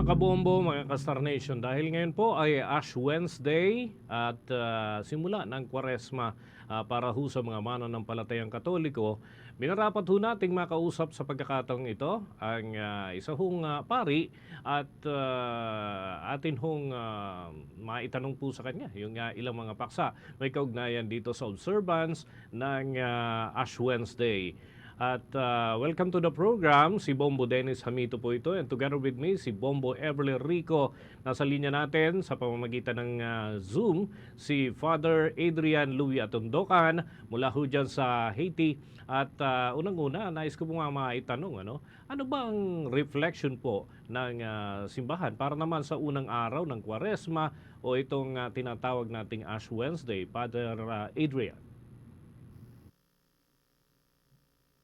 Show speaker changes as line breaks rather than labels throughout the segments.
mga kabombo, mga ka-Star Nation. Dahil ngayon po ay Ash Wednesday at ah, simula ng Kwaresma ah, para ho sa mga mananampalatayang Katoliko, minarapat ho nating makausap sa pagkakataong ito ang ah, isa hong ah, pari at ah, atin hong ah, maitanong po sa kanya yung ah, ilang mga paksa. May kaugnayan dito sa observance ng ah, Ash Wednesday. At uh, welcome to the program, si Bombo Dennis Hamito po ito and together with me si Bombo Everly Rico. Nasa linya natin sa pamamagitan ng uh, Zoom si Father Adrian Louis Atundokan mula ho dyan sa Haiti. At uh, unang-una, nais ko po nga maitanong, ano, ano ba ang reflection po ng uh, simbahan para naman sa unang araw ng Kwaresma o itong uh, tinatawag nating Ash Wednesday, Father uh, Adrian?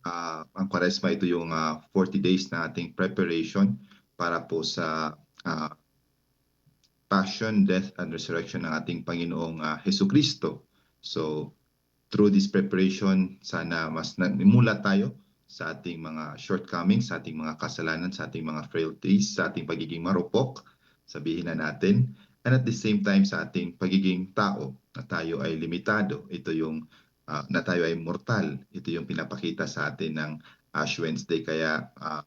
Ah, ang Kwaresma ito yung ah, 40 days na ating preparation para po sa ah, passion, death, and resurrection ng ating Panginoong ah, Heso Kristo. So, through this preparation, sana mas namimula tayo sa ating mga shortcomings, sa ating mga kasalanan, sa ating mga frailties, sa ating pagiging marupok, sabihin na natin, and at the same time sa ating pagiging tao na tayo ay limitado. Ito yung ah, na tayo ay mortal. Ito yung pinapakita sa atin ng Ash Wednesday. Kaya ah,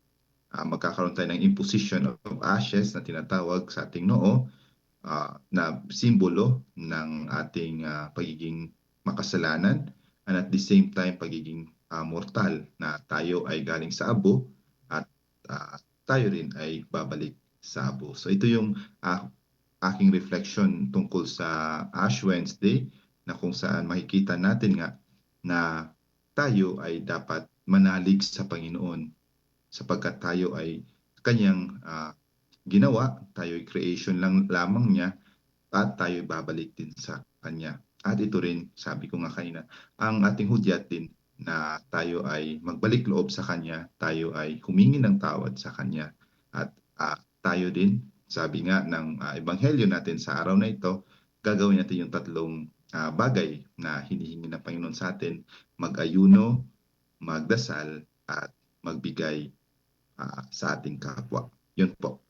ah, magkakaroon tayo ng imposition of ashes na tinatawag sa ating noo ah, na simbolo ng ating ah, pagiging makasalanan and at the same time pagiging ah, mortal na tayo ay galing sa abo at ah, tayo rin ay babalik sa abo. So ito yung ah, aking reflection tungkol sa Ash Wednesday na kung saan makikita natin nga na tayo ay dapat manalig sa Panginoon sapagkat tayo ay kanyang ah, ginawa, tayo ay creation lang lamang niya at tayo ay babalik din sa kanya. At ito rin, sabi ko nga kanina, ang ating hudyat din na tayo ay magbalik loob sa kanya, tayo ay humingi ng tawad sa kanya at ah, tayo din, sabi nga ng ah, ebanghelyo natin sa araw na ito, gagawin natin yung tatlong ah, bagay na hinihingi ng Panginoon sa atin, mag-ayuno, magdasal, at magbigay ah, sa ating kapwa. Yun po.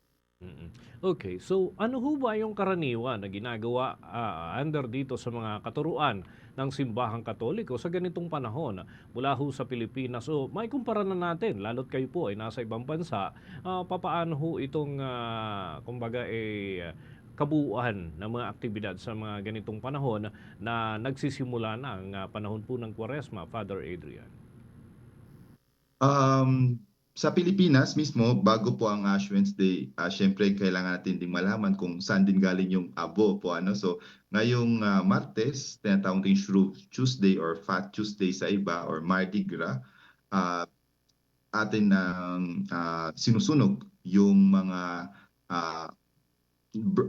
Okay, so ano ho ba yung karaniwan na ginagawa ah, under dito sa mga katuruan ng simbahang katoliko sa ganitong panahon mula ho sa Pilipinas? So may kumpara na natin, lalo't kayo po ay nasa ibang bansa, ah, papaano ho itong ah, kumbaga eh, kabuuan ng mga aktibidad sa mga ganitong panahon na nagsisimula na ang ah, panahon po ng Kwaresma, Father Adrian?
Um, sa Pilipinas mismo, bago po ang Ash Wednesday, ah, syempre kailangan natin ding malaman kung saan din galing yung abo po. Ano? So, ngayong ah, Martes, tinatawag din Shrove Tuesday or Fat Tuesday sa iba or Mardi Gras, ah, atin nang ah, sinusunog yung mga ah,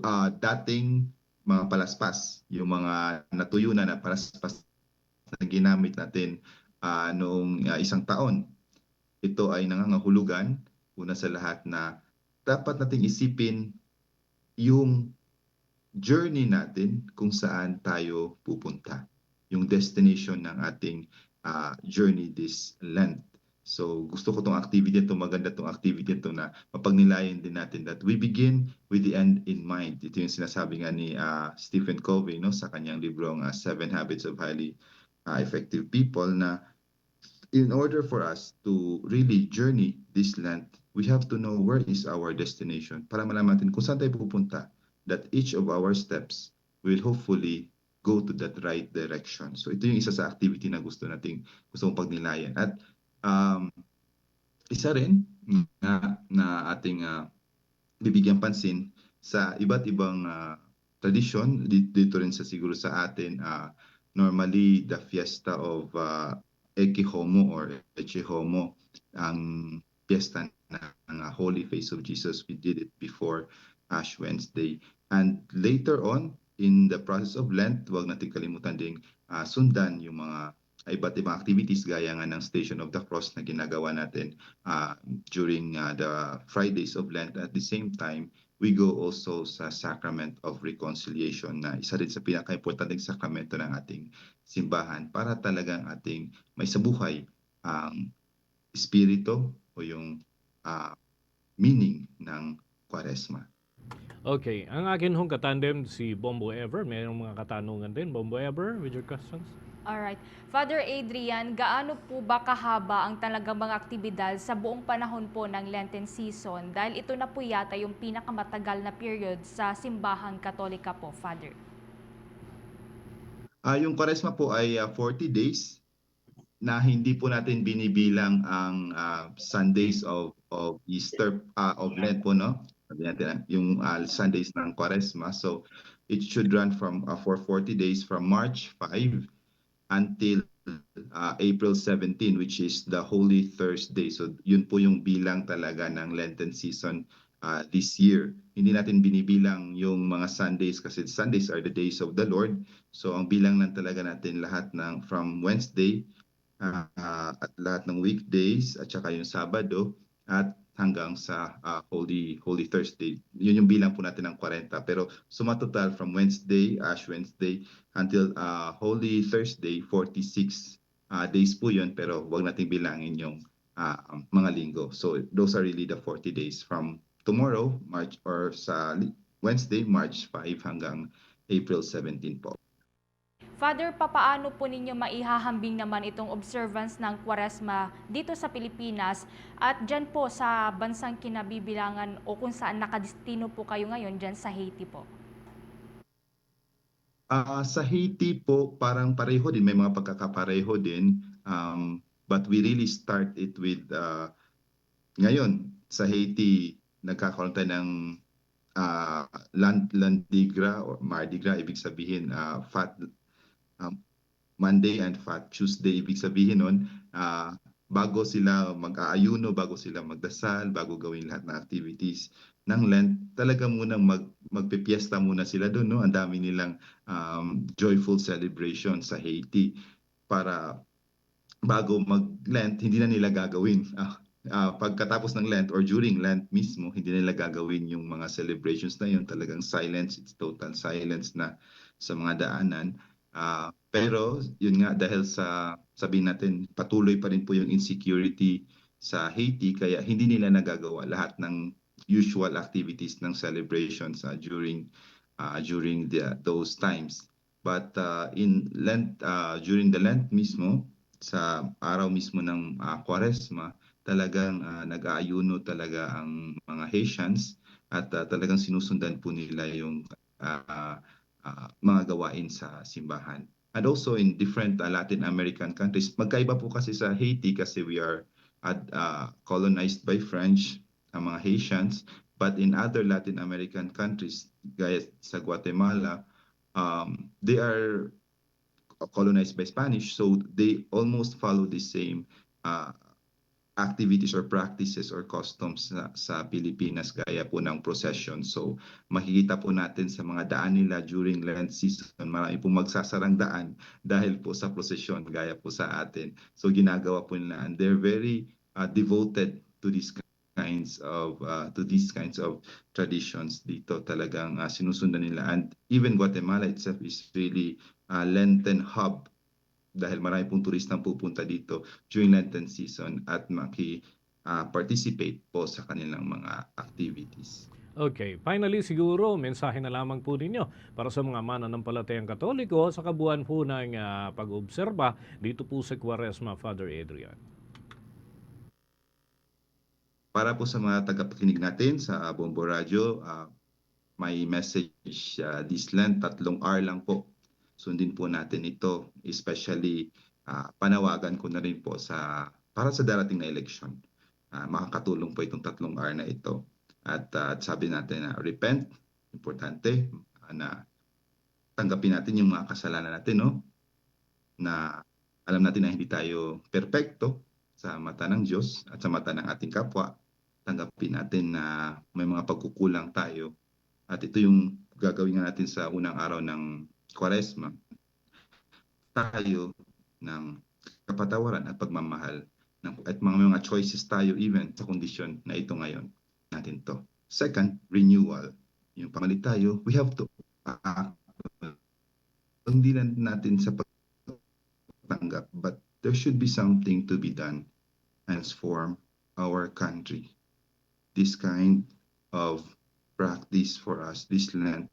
ah, dating mga palaspas, yung mga natuyo na na palaspas na ginamit natin ah, noong ah, isang taon ito ay nangangahulugan una sa lahat na dapat nating isipin yung journey natin kung saan tayo pupunta. Yung destination ng ating ah, journey this Lent. So gusto ko tong activity ito, maganda tong activity ito na mapagnilayan din natin that we begin with the end in mind. Ito yung sinasabi nga ni ah, Stephen Covey no, sa kanyang libro ang Seven Habits of Highly ah, Effective People na in order for us to really journey this land, we have to know where is our destination para malaman natin kung saan tayo pupunta. That each of our steps will hopefully go to that right direction. So ito yung isa sa activity na gusto nating gusto mong pagnilayan. At um, isa rin na, na ating uh, bibigyan pansin sa iba't ibang uh, tradisyon dito, rin sa siguro sa atin uh, normally the fiesta of uh, Eke Homo or Eche Homo ang piyesta ng uh, Holy Face of Jesus. We did it before Ash Wednesday. And later on, in the process of Lent, huwag natin kalimutan ding uh, sundan yung mga iba't ibang activities gaya nga ng Station of the Cross na ginagawa natin uh, during uh, the Fridays of Lent. At the same time, we go also sa Sacrament of Reconciliation na isa rin sa pinaka-importanting sakramento ng ating simbahan para talagang ating may sabuhay ang espiritu o yung ah, meaning ng Kwaresma.
Okay, ang akin hong katandem si Bombo Ever. Mayroong mga katanungan din. Bombo Ever, with your questions?
Alright. Father Adrian, gaano po ba kahaba ang talagang mga aktibidad sa buong panahon po ng Lenten season? Dahil ito na po yata yung pinakamatagal na period sa simbahang katolika po, Father.
Ah, yung Kwaresma po ay ah, 40 days na hindi po natin binibilang ang ah, Sundays of of Easter ah, of Lent po no. Ah, yung ah, Sundays ng Kwaresma. So it should run from ah, for 40 days from March 5 until ah, April 17 which is the Holy Thursday. So yun po yung bilang talaga ng Lenten season ah, this year. Hindi natin binibilang yung mga Sundays kasi Sundays are the days of the Lord. So ang bilang lang talaga natin lahat ng from Wednesday ah, at lahat ng weekdays at saka yung Sabado at hanggang sa ah, Holy Holy Thursday. Yun yung bilang po natin ng 40. Pero sumatotal from Wednesday, Ash Wednesday until ah, Holy Thursday, 46 ah, days po yun pero wag nating bilangin yung ah, mga linggo. So those are really the 40 days from tomorrow, March or sa Wednesday, March 5 hanggang April 17 po.
Father, papaano po ninyo maihahambing naman itong observance ng Kwaresma dito sa Pilipinas at dyan po sa bansang kinabibilangan o kung saan nakadistino po kayo ngayon dyan sa Haiti po?
Ah, sa Haiti po, parang pareho din, may mga pagkakapareho din. Um, but we really start it with, ah, ngayon, sa Haiti, nagkakaroon tayo ng ah, land, Landigra or Mardi Gras, ibig sabihin, ah, Fat um, Monday and Fat Tuesday, ibig sabihin nun, ah, bago sila mag-aayuno, bago sila magdasal, bago gawin lahat ng activities ng Lent, talaga muna mag, magpipiesta muna sila doon. No? Ang dami nilang um, joyful celebration sa Haiti para bago mag-Lent, hindi na nila gagawin. Ah, ah, pagkatapos ng Lent or during Lent mismo, hindi nila gagawin yung mga celebrations na yun. Talagang silence, it's total silence na sa mga daanan. Ah, pero yun nga dahil sa sabihin natin patuloy pa rin po yung insecurity sa Haiti kaya hindi nila nagagawa lahat ng usual activities ng celebrations ah, during ah, during the, those times. But ah, in Lent ah, during the Lent mismo sa araw mismo ng ah, Quaresma talagang ah, nag-aayuno talaga ang mga Haitians at ah, talagang sinusundan po nila yung ah, ah, mga gawain sa simbahan. And also in different uh, Latin American countries, magkaiba po kasi sa Haiti kasi we are at, uh, colonized by French, ang mga Haitians, but in other Latin American countries, gaya sa Guatemala, um, they are colonized by Spanish, so they almost follow the same uh, activities or practices or customs sa, sa Pilipinas gaya po ng procession. So makikita po natin sa mga daan nila during Lent season, marami pong magsasarang daan dahil po sa procession gaya po sa atin. So ginagawa po nila and they're very uh, devoted to these kinds of uh, to these kinds of traditions dito talagang uh, sinusundan nila and even Guatemala itself is really a Lenten hub dahil marami pong turistang pupunta dito during Lenten season at maki-participate po sa kanilang mga activities.
Okay, finally siguro mensahe na lamang po ninyo para sa mga mananampalatayang Katoliko sa kabuuan po ng ah, pag-obserba dito po sa Quaresma, Father Adrian.
Para po sa mga tagapakinig natin sa Bombo Radio, ah, may message ah, this Lent, tatlong R lang po. Sundin po natin ito, especially ah, panawagan ko na rin po sa para sa darating na election. Ah, makakatulong po itong tatlong R na ito. At, ah, at sabi natin na repent, importante, na tanggapin natin yung mga kasalanan natin, no? Na alam natin na hindi tayo perpekto sa mata ng Diyos at sa mata ng ating kapwa. Tanggapin natin na may mga pagkukulang tayo. At ito yung gagawin natin sa unang araw ng Kwaresma. Tayo ng kapatawaran at pagmamahal ng, at mga mga choices tayo even sa kondisyon na ito ngayon natin to. Second, renewal. Yung pamalit tayo, we have to act. Hindi lang natin sa pagtanggap, but there should be something to be done transform our country. This kind of practice for us this Lent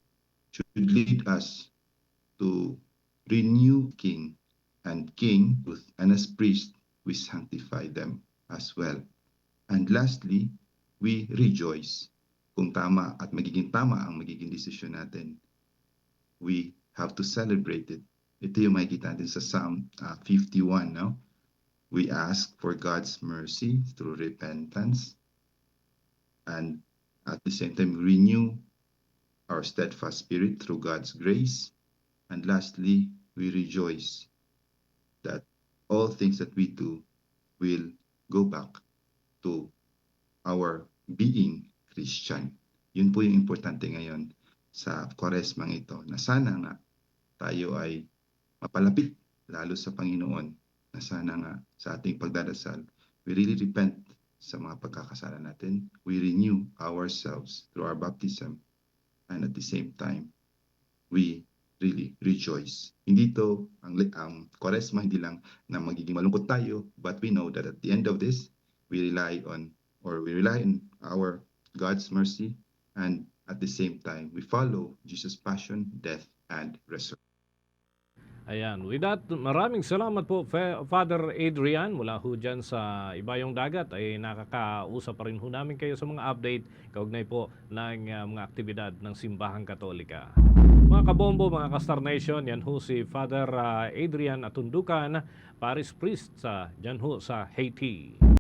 should lead us to renew king and king and as priest we sanctify them as well. And lastly, we rejoice kung tama at magiging tama ang magiging natin. We have to celebrate it. Ito yung makikita natin sa Psalm uh, 51, no? We ask for God's mercy through repentance and at the same time renew our steadfast spirit through God's grace. And lastly, we rejoice that all things that we do will go back to our being Christian. Yun po yung importante ngayon sa kwaresmang ito na sana nga tayo ay mapalapit lalo sa Panginoon na sana nga sa ating pagdadasal we really repent sa mga pagkakasala natin. We renew ourselves through our baptism and at the same time we really rejoice. Hindi to ang ang kwaresma hindi lang na magiging malungkot tayo but we know that at the end of this we rely on or we rely on our God's mercy and at the same time we follow Jesus passion, death and resurrection.
Ayan, with that, maraming salamat po Fa- Father Adrian mula ho dyan sa Ibayong Dagat ay nakakausap pa rin ho namin kayo sa mga update kaugnay po ng uh, mga aktibidad ng Simbahang Katolika. Mga kabombo, mga Kastar Nation, yan ho si Father uh, Adrian Atundukan, Paris Priest sa dyan ho sa Haiti.